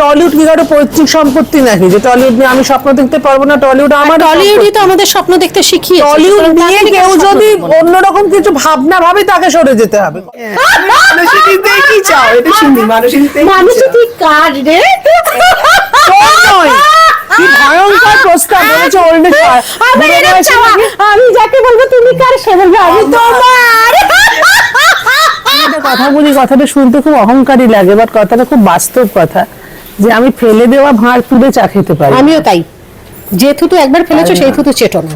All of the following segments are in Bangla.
টলিউড কি কারও পৈতৃক সম্পত্তি নাকি? যে টলিউড নিয়ে আমি স্বপ্ন দেখতে পারব না টলিউড আমার টলিউডই তো আমাদের স্বপ্ন দেখতে শিখিয়ে টলিউড নিয়ে কেউ যদি অন্যরকম কিছু ভাবনা ভাবে তাকে সরে যেতে হবে। কি চাও? এটা শুনি মানসিকতে মানুষ তুই কার রে। কি ভয়ঙ্কর প্রস্তাব বলেছে ওল্ড আমি যাকে বলব তুমি কার সে বলবে আমি তোমার কথা বলি কথাটা শুনতে খুব অহংকারী লাগে বাট কথাটা খুব বাস্তব কথা। যে আমি ফেলে দেওয়া ভাঁড় তুলে চা খেতে পারি। আমিও তাই। যে থুতু একবার ফেলেছো সেই থুতু চেটো না।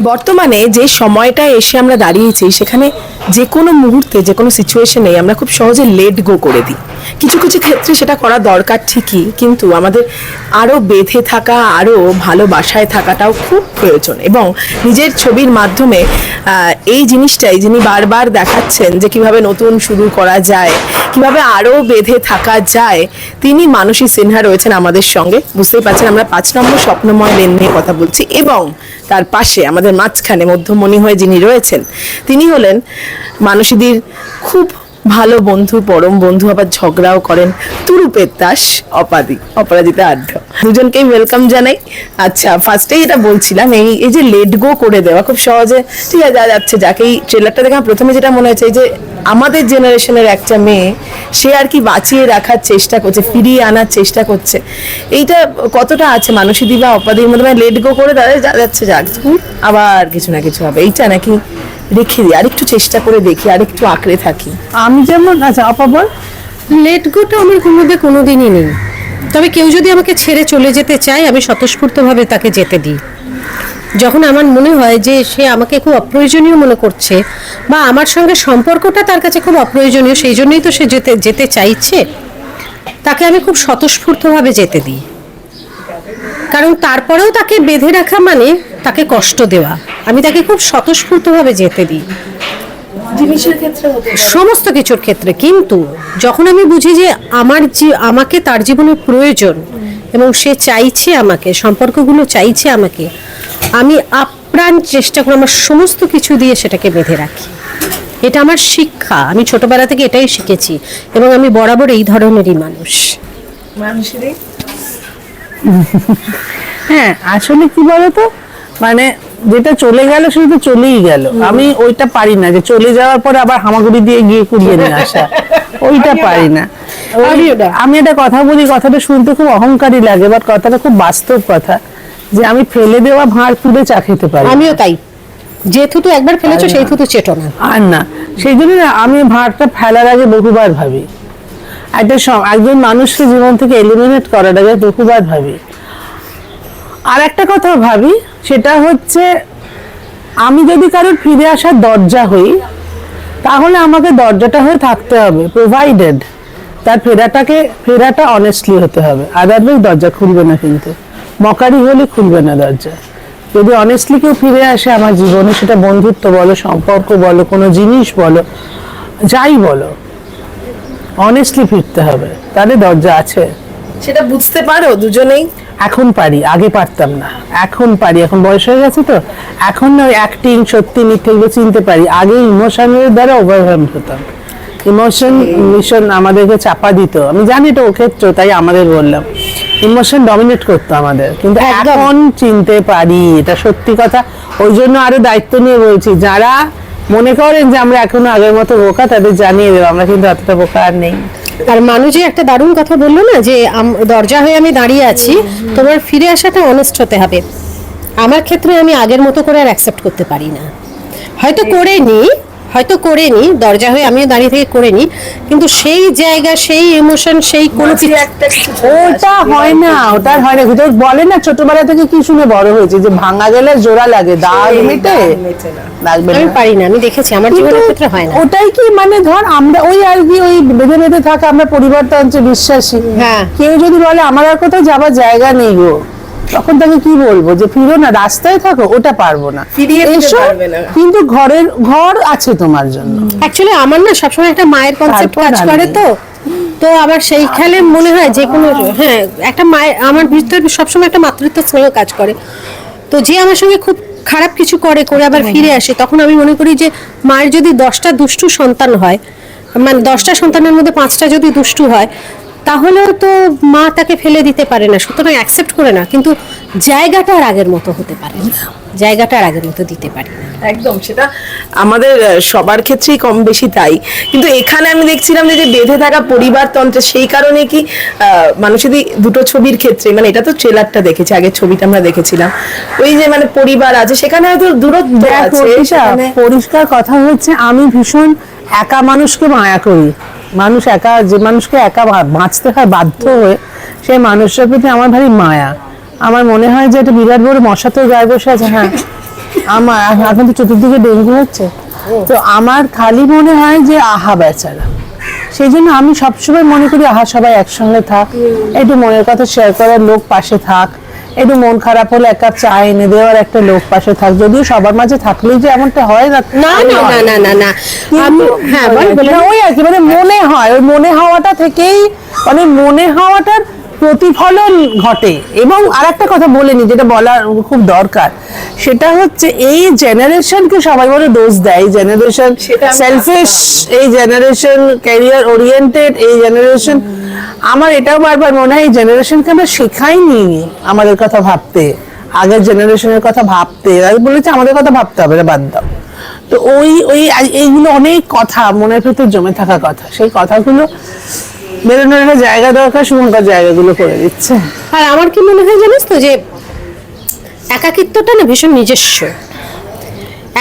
বর্তমানে যে সময়টা এসে আমরা দাঁড়িয়েছি সেখানে যে কোনো মুহূর্তে যে কোনো সিচুয়েশনে আমরা খুব সহজে লেট গো করে দিই। কিছু কিছু ক্ষেত্রে সেটা করা দরকার ঠিকই কিন্তু আমাদের আরও বেঁধে থাকা আরও ভালোবাসায় থাকাটাও খুব প্রয়োজন। এবং নিজের ছবির মাধ্যমে আহ, এই জিনিসটাই যিনি বারবার দেখাচ্ছেন যে কীভাবে নতুন শুরু করা যায় কীভাবে আরও বেঁধে থাকা যায়, তিনি মানসী সিনহা রয়েছেন আমাদের সঙ্গে। বুঝতেই পারছেন, আমরা পাঁচ নম্বর স্বপ্নময় লেন নিয়ে কথা বলছি। এবং তার পাশে আমাদের মাঝখানে মধ্যমণি হয়ে যিনি রয়েছেন, তিনি হলেন মানসীদির খুব ভালো বন্ধু, পরম বন্ধু, আবার ঝগড়াও করেন তুরুপের দাস অপাদি, অপরাজিতা আড্ড। দুজনকেই ওয়েলকাম জানাই। আচ্ছা ফার্স্টেই এটা বলছিলাম, এই এই যে লেট গো করে দেওয়া, খুব সহজে ঠিক আছে যা যাচ্ছে যাকে, এই ট্রেলারটা দেখে প্রথমে যেটা মনে হয়েছে, এই যে আমাদের জেনারেশনের একটা মেয়ে সে আর কি বাঁচিয়ে রাখার চেষ্টা করছে ফিরিয়ে আনার চেষ্টা করছে। এইটা কতটা আছে? মানসী বা অপাদির মধ্যে মানে লেট গো করে তাদের যা যাচ্ছে যাক। আবার কিছু না কিছু হবে। এইটা নাকি রেখে দিই। আরেকটু চেষ্টা করে দেখি আরেকটু আঁকড়ে থাকি। আমি যেমন আচ্ছা আপা বল। লেট গোটা আমার কোনো মধ্যে কোনোদিনই নেই। তবে কেউ যদি আমাকে ছেড়ে চলে যেতে চায় আমি স্বতঃস্ফূর্তভাবে তাকে যেতে দিই। যখন আমার মনে হয় যে সে আমাকে খুব অপ্রয়োজনীয় মনে করছে বা আমার সঙ্গে সম্পর্কটা তার কাছে খুব অপ্রয়োজনীয় সেই জন্যই তো সে যেতে যেতে চাইছে তাকে আমি খুব স্বতঃস্ফূর্তভাবে যেতে দিই। কারণ তারপরেও তাকে বেঁধে রাখা মানে তাকে কষ্ট দেওয়া। আমি তাকে খুব স্বতঃস্ফূর্তভাবে যেতে দিই। সমস্ত কিছুর ক্ষেত্রে। কিন্তু যখন আমি বুঝি যে আমার যে আমাকে তার জীবনে প্রয়োজন এবং সে চাইছে আমাকে সম্পর্কগুলো চাইছে আমাকে আমি আপ্রাণ চেষ্টা করে আমার সমস্ত কিছু দিয়ে সেটাকে বেঁধে রাখি। এটা আমার শিক্ষা। আমি ছোটবেলা থেকে এটাই শিখেছি এবং আমি বরাবর এই ধরনেরই মানুষ। হ্যাঁ আসলে কি বলতো? মানে যেটা চলে গেল সেটা তো চলেই গেল। আমি ওইটা পারি না যে চলে যাওয়ার পরে আবার হামাগুড়ি দিয়ে গিয়ে কুড়িয়ে নিয়ে আসা। ওইটা পারি না। আমি একটা কথা বলি কথাটা শুনতে খুব অহংকারী লাগে বাট কথাটা খুব বাস্তব কথা। যে আমি ফেলে দেওয়া ভাঁড় তুলে চা খেতে পারি। আমিও তাই। যে থুতু একবার ফেলেছো সেই থুতু চেটো না। আর না সেই জন্য না আমি ভাঁড়টা ফেলার আগে বহুবার ভাবি। একটা একজন মানুষকে জীবন থেকে এলিমিনেট করার আগে বহুবার ভাবি। আর একটা কথা ভাবি সেটা হচ্ছে আমি যদি কারোর ফিরে আসার দরজা হই তাহলে আমাকে দরজাটা হয়ে থাকতে হবে প্রোভাইডেড তার ফেরাটাকে ফেরাটা অনেস্টলি হতে হবে। আদারওয়াইজ দরজা খুলবে না কিন্তু। মকারি হলে খুলবে না দরজা। যদি অনেস্টলি কেউ ফিরে আসে আমার জীবনে সেটা বন্ধুত্ব বলো সম্পর্ক বলো কোনো জিনিস বলো যাই বলো অনেস্টলি ফিরতে হবে। তাহলে দরজা আছে। সেটা বুঝতে পারো দুজনেই? এখন পারি আগে পারতাম না। এখন পারি এখন বয়স হয়ে গেছে তো। এখন না অ্যাক্টিং সত্যি মিথ্যে এগুলো চিনতে পারি। আগে ইমোশনের দ্বারা ওভারওয়েলম হতাম। ইমোশন ভীষণ আমাদেরকে চাপা দিত। আমি জানি এটা ও ক্ষেত্র তাই আমাদের বললাম। ইমোশন ডমিনেট করতো আমাদের। কিন্তু। এখন চিনতে পারি এটা সত্যি কথা। ওই জন্য আরও দায়িত্ব নিয়ে বলছি যারা মনে করেন যে আমরা এখনও আগের মতো বোকা তাদের জানিয়ে দেবো। আমরা কিন্তু এতটা বোকা আর নেই। আর মানুষই একটা দারুণ কথা বলল না যে দরজা হয়ে আমি দাঁড়িয়ে আছি তোমার ফিরে আসাটা অনেস্ট হতে হবে। আমার ক্ষেত্রে আমি আগের মতো করে আর অ্যাকসেপ্ট করতে পারি না। হয়তো করে নি হয়তো করে নি দরজা হয়ে আমিও দাঁড়িয়ে থেকে করে নি কিন্তু সেই জায়গা সেই ইমোশন সেই কোনো কিছু একটা ওটা হয় না ওটা আর হয় না। বলে না ছোটবেলা থেকে কি শুনে বড় হয়েছে যে ভাঙা গেলে জোড়া লাগে দাগ মেটে আমি না। পারি না আমি দেখেছি আমার জীবনের ক্ষেত্রে হয় না। ওটাই কি মানে ধর আমরা ওই আর কি ওই বেঁধে বেঁধে থাকা আমরা পরিবর্তন বিশ্বাসী। হ্যাঁ। কেউ যদি বলে আমার আর কোথাও যাবার জায়গা নেই গো। তখন তাকে কি বলব যে ফিরো না রাস্তায় থাকো ওটা পারব না। এসো, কিন্তু ঘরের ঘর আছে তোমার জন্য। অ্যাকচুয়ালি আমার না সবসময় একটা মায়ের কনসেপ্ট কাজ করে তো। তো আবার সেই খেলে মনে হয় যে কোনো হ্যাঁ একটা মায়ের আমার ভিতরে সবসময় একটা মাতৃত্ব স্নেহ কাজ করে। তো যে আমার সঙ্গে খুব খারাপ কিছু করে করে আবার ফিরে আসে তখন আমি মনে করি যে মায়ের যদি দশটা দুষ্টু সন্তান হয় মানে দশটা সন্তানের মধ্যে পাঁচটা যদি দুষ্টু হয় তাহলেও তো মা তাকে ফেলে দিতে পারে না সুতরাং অ্যাকসেপ্ট করে না কিন্তু জায়গাটা আর আগের মতো হতে পারে না। জায়গাটা আর আগের মতো দিতে পারি না। একদম সেটা আমাদের সবার ক্ষেত্রেই কম বেশি তাই। কিন্তু এখানে আমি দেখছিলাম যে বেঁধে থাকা পরিবারতন্ত্রে সেই কারণে কি আহ, মানুষেরই দুটো ছবির ক্ষেত্রে মানে এটা তো ট্রেলারটা দেখেছি আগের ছবিটা আমরা দেখেছিলাম। ওই যে মানে পরিবার আছে সেখানে হয়তো দূরত্ব দেখ আছে। পরিষ্কার কথা হচ্ছে আমি ভীষণ একা মানুষকে মায়া করি। মানুষ একা, যে মানুষকে একা বাঁচতে হয় বাধ্য হয়ে, সেই মানুষটার প্রতি আমার ভারী মায়া। আমার মনে হয় যে একটা বিরাট বড় মশা তো গায়ে বসে আছে হ্যাঁ। আমার এখন তো চতুর্দিকে ডেঙ্গু হচ্ছে। তো আমার খালি মনে হয় যে আহা বেচারা। সেই জন্য আমি সবসময় মনে করি, আহা সবাই একসঙ্গে থাক। একটু মনের কথা শেয়ার করার লোক পাশে থাক। একটু মন খারাপ হলে এক কাপ চা এনে দেওয়ার একটা লোক পাশে থাক। যদিও সবার মাঝে থাকলেই যে এমনটা হয় না না না না না না না। আমি হ্যাঁ ওই আর কি মানে মনে হয় ওই মনে হওয়াটা থেকেই মানে মনে হওয়াটার প্রতিফলন ঘটে। এবং আরেকটা কথা বলে নি যেটা বলার খুব দরকার। সেটা হচ্ছে এই জেনারেশনকে সবাই বলে দোষ দেয়। এই জেনারেশন সেলফিশ এই জেনারেশন ক্যারিয়ার ওরিয়েন্টেড এই জেনারেশন আমার এটাও বারবার মনে হয় এই জেনারেশনকে আমরা শেখাইনি আমাদের কথা ভাবতে। আগের জেনারেশনের কথা ভাবতে। বলেছি আমাদের কথা ভাবতে হবে বাদ দাও। তো ওই ওই এইগুলো অনেক কথা মনের ভেতর জমে থাকা কথা। সেই কথাগুলো বেরোনোর একটা জায়গা দরকার, শুভঙ্কর জায়গাগুলো করে দিচ্ছে। আর আমার কি মনে হয় জানিস তো যে, একাকিত্বটা না ভীষণ নিজস্ব।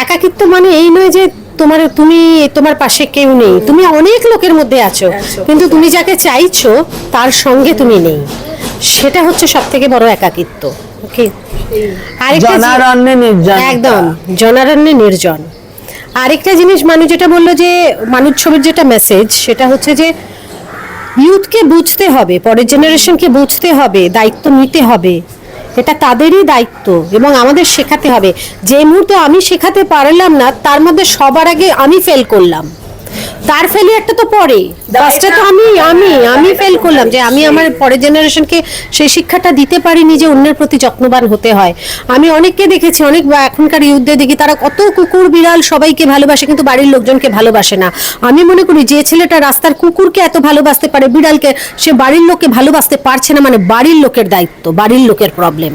একাকিত্ব মানে এই নয় যে তোমার তুমি তোমার পাশে কেউ নেই। তুমি অনেক লোকের মধ্যে আছো। কিন্তু তুমি যাকে চাইছো তার সঙ্গে তুমি নেই। সেটা হচ্ছে সব থেকে বড় একাকিত্ব। ওকে? জনারণ্যে নির্জন। একদম জনারণ্যে নির্জন। আরেকটা জিনিস মানুষ যেটা বলল যে মানুষ ছবির যেটা মেসেজ সেটা হচ্ছে যে ইউথকে বুঝতে হবে পরের জেনারেশনকে বুঝতে হবে দায়িত্ব নিতে হবে। এটা তাদেরই দায়িত্ব এবং আমাদের শেখাতে হবে। যে মুহূর্তে আমি শেখাতে পারলাম না, তার মধ্যে সবার আগে আমি ফেল করলাম। তার ফেলিয়ারটা তো পরে। ফার্স্টে তো আমি আমি আমি ফেল করলাম যে আমি আমার পরের জেনারেশনকে সেই শিক্ষাটা দিতে পারিনি যে অন্যের প্রতি যত্নবান হতে হয়। আমি অনেককে দেখেছি অনেক বা এখনকার ইউথে দেখি তারা কত কুকুর বিড়াল সবাইকে ভালোবাসে কিন্তু বাড়ির লোকজনকে ভালোবাসে না। আমি মনে করি যে ছেলেটা রাস্তার কুকুরকে এত ভালোবাসতে পারে বিড়ালকে সে বাড়ির লোককে ভালোবাসতে পারছে না মানে বাড়ির লোকের দায়িত্ব বাড়ির লোকের প্রবলেম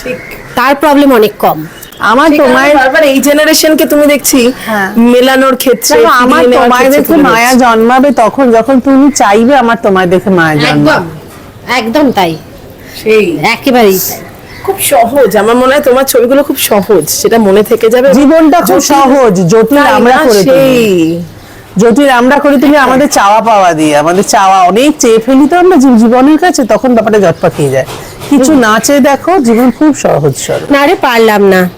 ঠিক। তার প্রবলেম অনেক কম। আমার তোমার বারবার এই জেনারেশনকে তুমি দেখছি হ্যাঁ। মেলানোর ক্ষেত্রে আমার তোমায় দেখে মায়া জন্মাবে তখন যখন তুমি চাইবে আমার তোমায় দেখে মায়া জন্মাবে। একদম তাই। সেই। একেবারেই। খুব সহজ আমার মনে হয় তোমার ছবিগুলো খুব সহজ সেটা মনে থেকে যাবে। জীবনটা খুব সহজ জটিল আমরা করে সেই। জটিল আমরা করে তুলি আমাদের চাওয়া পাওয়া দিয়ে আমাদের চাওয়া অনেক চেয়ে ফেলি তো আমরা জীবনের কাছে তখন ব্যাপারটা জট পাকিয়ে যায়। কিছু না চেয়ে দেখো জীবন খুব সহজ সরল। না রে পারলাম না।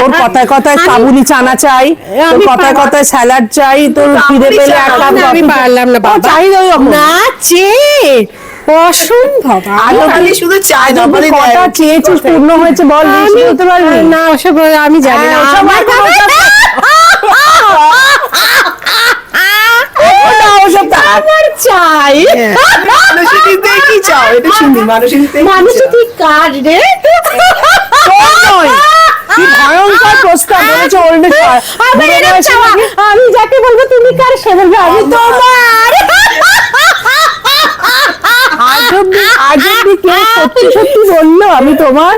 তোর কথায় কথায় কাবুলি চানা চাই তোর আমি কথায় কথায় স্যালাড চাই তোর কাবুলি পেলে এক কাপ আমি পারলাম না ও, বাবা। চাহিদা না চেয়ে অসম্ভব। আজ শুধু চায় আজ অব্দি নবাবই কটা দেয়। চেয়েছিস পূর্ণ হয়েছে বল আমি হতে পারবি? না ওসব আমি জানি না। হ্যাঁ, আমার। আমার চাই। মানসিকতে কি চাও? এটা শুনি মানসিকতে মানুষ তুই কাজ রে। কি ভয়ঙ্কর প্রস্তাব বলেছে? আমি যাকে বলব তুমি কার সে বলবে আমি তোমার সত্যি সত্যি বলল আমি তোমার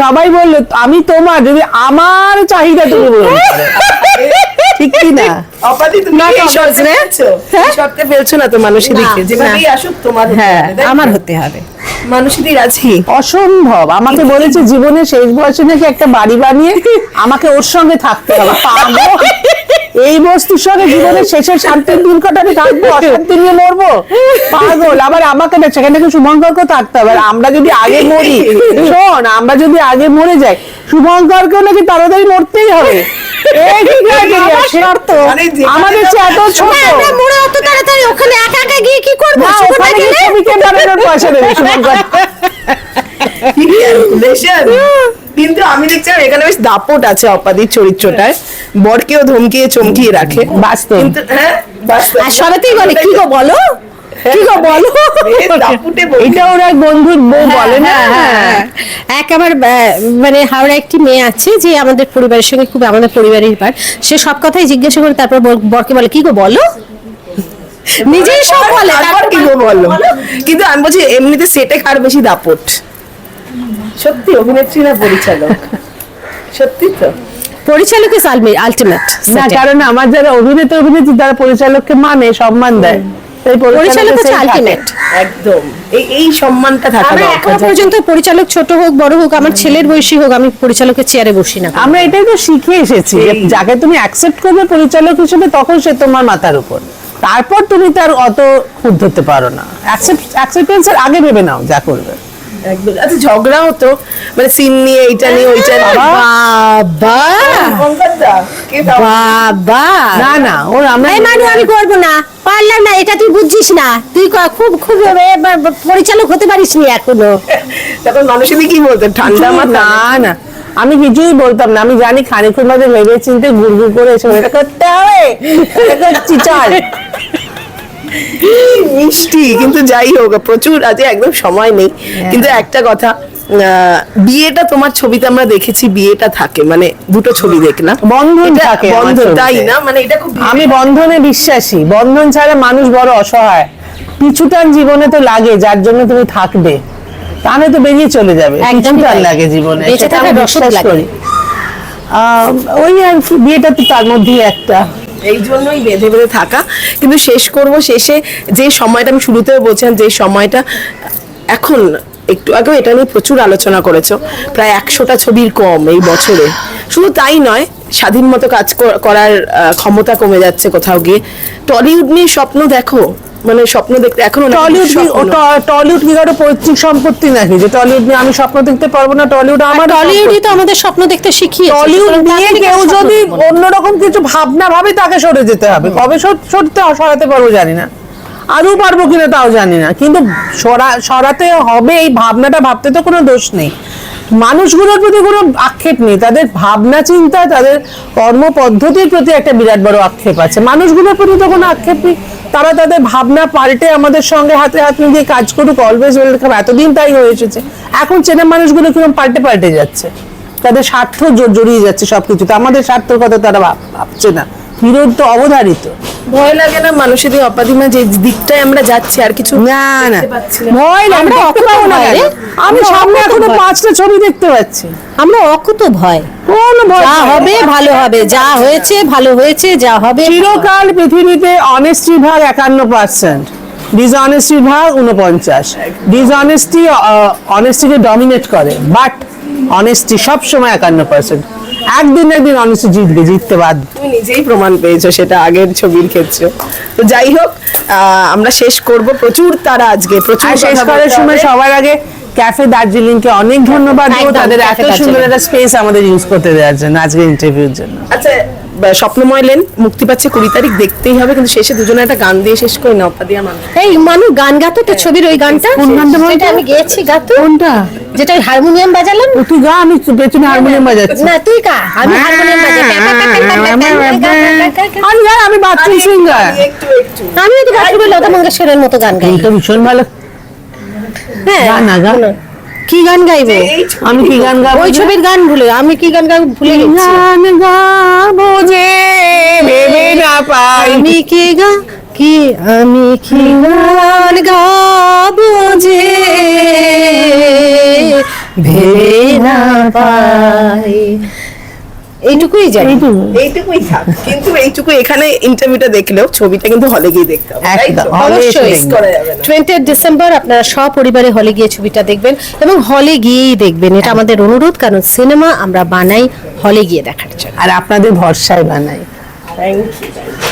সবাই বলল আমি তোমার যদি আমার চাহিদা তুমি করো। ঠিক কি না অপাদি তুমি না, কি এই না, ফেলছো? না তো মানুষই না, দিকে যেভাবেই আসুক তোমার হ্যাঁ? আমার হতে হবে। রাজি। অসম্ভব। আমাকে বলেছে জীবনের শেষ বয়সে নাকি একটা বাড়ি বানিয়ে আমাকে ওর সঙ্গে থাকতে হবে। এই বস্তুর সঙ্গে জীবনের শেষের শান্তির দিন কাটাতে থাকব অশান্তি নিয়ে মরবো? পাগল। আবার আমাকে না সেখানে নাকি শুভঙ্করকেও থাকতে হবে। আমরা যদি আগে মরি শোন আমরা যদি আগে মরে যাই শুভঙ্করকেও নাকি তাড়াতাড়ি মরতেই হবে। এই কি criteria? শর্ত। যেখানে আমাদের এত ছোট। মোড়ে অত তাড়াতাড়ি ওখানে একা একা গিয়ে কি করব? ওখানে গিয়ে ছবিকে বানানোর পয়সা দেবে শুভঙ্কর কি calculation? কিন্তু আমি দেখছিলাম এখানে বেশ দাপট আছে অপাদির চরিত্রটায়। বরকেও ধমকিয়ে চমকিয়ে রাখে। বাস্তব। কিন্তু হ্যাঁ সবাইতেই বলে কি গো বলো? কি গো বলো? বেশ দাপুটে বলছে। এটা ওরা বন্ধুর বউ বলে না? হ্যাঁ, এক আমার মানে হাওড়া একটি মেয়ে আছে যে আমাদের পরিবারের সঙ্গে খুব আমাদের পরিবারের পার সে সব কথাই জিজ্ঞাসা করে তারপর বরকে বলে কি গো বলো? নিজেই সব বলে তারপর কি গো বলো? কিন্তু আমি বলছি এমনিতে সেটে কার বেশি দাপট। সত্যি অভিনেত্রী না পরিচালক। সত্যি তো। পরিচালক ইজ আলটিমেট না কারণ আমার যারা অভিনেতা অভিনেত্রী তারা পরিচালককে মানে সম্মান দেয়। পরিচালক হচ্ছে আলটিমেট একদম। এই এই সম্মানটা থাকা দরকার এখনও পর্যন্ত পরিচালক ছোট হোক বড় হোক আমার ছেলের বয়সী হোক আমি পরিচালকের চেয়ারে বসি না। আমরা এটাই তো শিখে এসেছি যাকে তুমি অ্যাকসেপ্ট করবে পরিচালক হিসেবে তখন সে তোমার মাথার উপর। তারপর তুমি তার অত খুদ ধরতে পারো না। অ্যাকসেপ্টেন্সের আগে ভেবে নাও যা করবে। একদম। আচ্ছা ঝগড়া হতো মানে সিন নিয়ে এইটা নিয়ে ওইটা নিয়ে। বাবা! পঙ্কজদা, কে দাও? বাবা! না না ওর আমরা মানু আমি করব না। পারলাম না এটা তুই বুঝছিস না। তুই খুব খুব পরিচালক হতে পারিস নি এখনও। তখন মানুষেরই কি বলতো ঠান্ডা মাথা না না আমি কিছুই বলতাম না। আমি জানি খানিক্ষণ বাদে ভেবে চিনতে গুড় গুড় করে এসে এটা করতে হবে? এটা করছি চল। মিষ্টি কিন্তু যাই হোক প্রচুর আজ একদম সময় নেই। কিন্তু একটা কথা বিয়েটা তোমার ছবিতে আমরা দেখেছি বিয়েটা থাকে মানে দুটো ছবি দেখলাম বন্ধন থাকে বন্ধন তাই না? মানে এটা খুব আমি বন্ধনে বিশ্বাসী। বন্ধন ছাড়া মানুষ বড় অসহায়। পিছুটান জীবনে তো লাগে যার জন্য তুমি থাকবে। তাহলে তো বেরিয়ে চলে যাবে। একদম তাই। লাগে জীবনে সেটা আমি বিশ্বাস করি। আহ, ওই আর কি বিয়েটা তো তার মধ্যেই একটা। এই জন্যই বেঁধে বেঁধে থাকা। কিন্তু শেষ করব শেষে যে সময়টা আমি শুরুতেও বলছিলাম, যে সময়টা এখন একটু আগেও এটা নিয়ে প্রচুর আলোচনা করেছ, প্রায় একশোটা ছবির কম এই বছরে। শুধু তাই নয়, স্বাধীন মতো কাজ করার ক্ষমতা কমে যাচ্ছে কোথাও গিয়ে। টলিউড নিয়ে স্বপ্ন দেখো মানে স্বপ্ন দেখতে এখনও টলিউড টলিউড কি কারও পৈতৃক সম্পত্তি নাকি? যে টলিউড নিয়ে আমি স্বপ্ন দেখতে পারব না টলিউড আমার টলিউডই তো আমাদের স্বপ্ন দেখতে শিখিয়ে টলিউড নিয়ে কেউ যদি অন্যরকম কিছু ভাবনা ভাবে তাকে সরে যেতে হবে কবে সর- সরতে সরাতে পারব জানি না। আরও পারব কিনা তাও জানি না কিন্তু সরা- সরাতে হবে এই ভাবনাটা ভাবতে তো কোনো দোষ নেই। মানুষগুলোর প্রতি কোনো আক্ষেপ নেই। তাদের ভাবনা, চিন্তা, তাদের কর্ম পদ্ধতির প্রতি একটা বিরাট বড় আক্ষেপ আছে। মানুষগুলোর প্রতি তো কোনো আক্ষেপ নেই। তারা তাদের ভাবনা পাল্টে আমাদের সঙ্গে হাতে হাত মিলিয়ে কাজ করুক। অলওয়েজ ওয়েলকাম এতদিন তাই হয়ে এসেছে। এখন চেনা মানুষগুলো কীরকম পাল্টে পাল্টে যাচ্ছে? তাদের স্বার্থ জড়িয়ে যাচ্ছে সব সবকিছুতে। আমাদের স্বার্থের কথা তারা ভাব- ভাবছে না। বিরোধ তো অবধারিত। ভয় লাগে না? মানুষের এই অপাধিমা যে দিকটায় আমরা যাচ্ছি আর কিছু না না। ভয় না আমরা অকুত না রে। আমি সামনে এখনও পাঁচটা ছবি দেখতে পাচ্ছি। আমরা অকুত ভয়। কোনো ভয় যা হবে ভালো হবে। যা হয়েছে ভালো হয়েছে যা হবে চিরকাল পৃথিবীতে অনেস্টি ভাগ একান্ন পার্সেন্ট ডিসঅনেস্টি ভাগ উনপঞ্চাশ ডিসঅনেস্টি অনেস্টিকে ডমিনেট করে। বাট অনেস্টি সবসময় একান্ন পার্সেন্ট একদিন একদিন অনেস্টি জিতবে জিততে বাধ্য। তুমি নিজেই প্রমাণ পেয়েছ সেটা আগের ছবির ক্ষেত্রে। তো যাই হোক আহ, আমরা শেষ করব। প্রচুর তারা আজকে প্রচুর শেষ করার সময় সবার আগে ক্যাফে দার্জিলিং কে অনেক ধন্যবাদ দেবো তাদের এত সুন্দর একটা স্পেস আমাদের ইউজ করতে দেওয়ার জন্য আজকে ইন্টারভিউর জন্য। আচ্ছা স্বপ্নময় লেন মুক্তি পাচ্ছে কুড়ি তারিখ দেখতেই হবে কিন্তু শেষে দুজনে একটা গান দিয়ে শেষ করি না অপাদিয়া মানুষ এই মানু গান গাতো তো ছবির ওই গানটা আমি গেয়েছি গাতো কোনটা যেটা হারমোনিয়াম বাজালাম তুই গা আমি পেছনে হারমোনিয়াম বাজাচ্ছি না তুই কা আমি হারমোনিয়াম বাজাই আমি গান আমি বাথরুম সিঙ্গার আমি তো গাছগুলো লতা মঙ্গেশকরের মতো গান গাই তো ভীষণ ভালো হ্যাঁ গান না গান কি গান গাইবে? আমি কি গান গাবো ওই ছবির গান ভুলে আমি কি গান গাইবো ভুলে গেছি। গান গাবো যে ভেবে না পাই। আমি কি গা কি আমি কি গান গাবো যে ভেবে না পাই। এইটুকুই জানি এইটুকু। এইটুকুই থাক কিন্তু এইটুকু এখানে ইন্টারভিউটা দেখলেও ছবিটা কিন্তু হলে গিয়ে দেখতে হবে অবশ্যই দেখবেন। করা যাবে না। টোয়েন্টি ডিসেম্বর আপনারা সপরিবারে হলে গিয়ে ছবিটা দেখবেন এবং হলে গিয়েই দেখবেন এটা আমাদের অনুরোধ কারণ সিনেমা আমরা বানাই হলে গিয়ে দেখার জন্য আর আপনাদের ভরসায় বানাই থ্যাংক you.